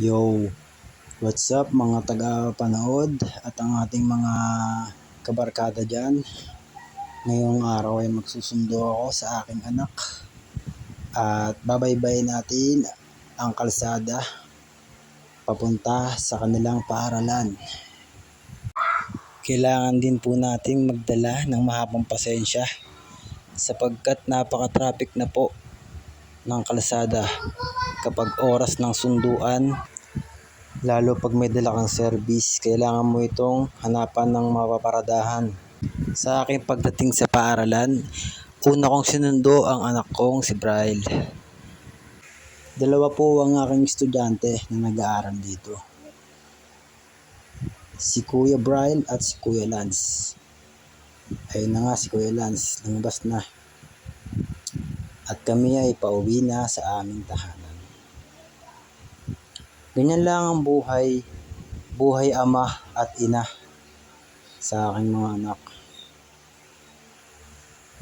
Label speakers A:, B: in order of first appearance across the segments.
A: Yo, what's up mga taga-panood at ang ating mga kabarkada dyan. Ngayong araw ay magsusundo ako sa aking anak at babaybay natin ang kalsada papunta sa kanilang paaralan. Kailangan din po nating magdala ng mahabang pasensya sapagkat napaka-traffic na po ng kalsada kapag oras ng sunduan lalo pag may dala kang service kailangan mo itong hanapan ng mapaparadahan sa aking pagdating sa paaralan una kong sinundo ang anak kong si Bryle. Dalawa po ang aking estudyante na nag-aaral dito. Si Kuya Bryle at si Kuya Lance. Ayun na nga si Kuya Lance lumabas na at kami ay pauwi na sa aming tahanan. Ganyan lang ang buhay, buhay ama at ina sa aking mga anak.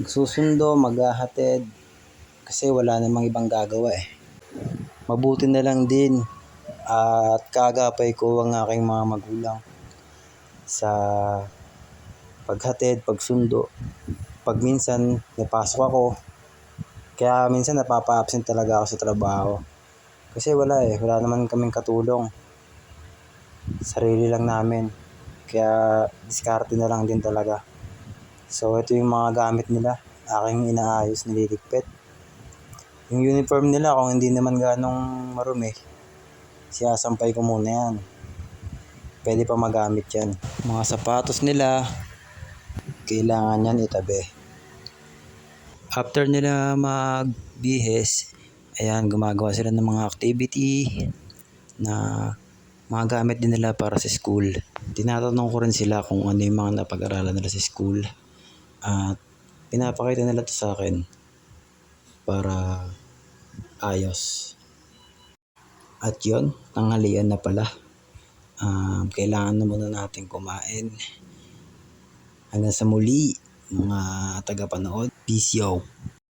A: Magsusundo, maghahatid, kasi wala namang ibang gagawa eh. Mabuti na lang din at kagapay ko ang aking mga magulang sa paghatid, pagsundo. Pag minsan napasok ako, kaya minsan napapa-absent talaga ako sa trabaho. Kasi wala eh, wala naman kaming katulong. Sarili lang namin. Kaya diskarte na lang din talaga. So ito yung mga gamit nila, aking inaayos, nililigpit. Yung uniform nila kung hindi naman ganong marumi, siyasampay ko muna yan. Pwede pa magamit yan. Mga sapatos nila, kailangan yan itabi. After nila magbihis, ayan, gumagawa sila ng mga activity na mga gamit din nila para sa school. Tinatanong ko rin sila kung ano yung mga napag-aralan nila sa school. At pinapakita nila to sa akin para ayos. At yon tanghalian na pala. Um, kailangan na muna natin kumain. Hanggang sa muli, mga taga-panood. Peace out.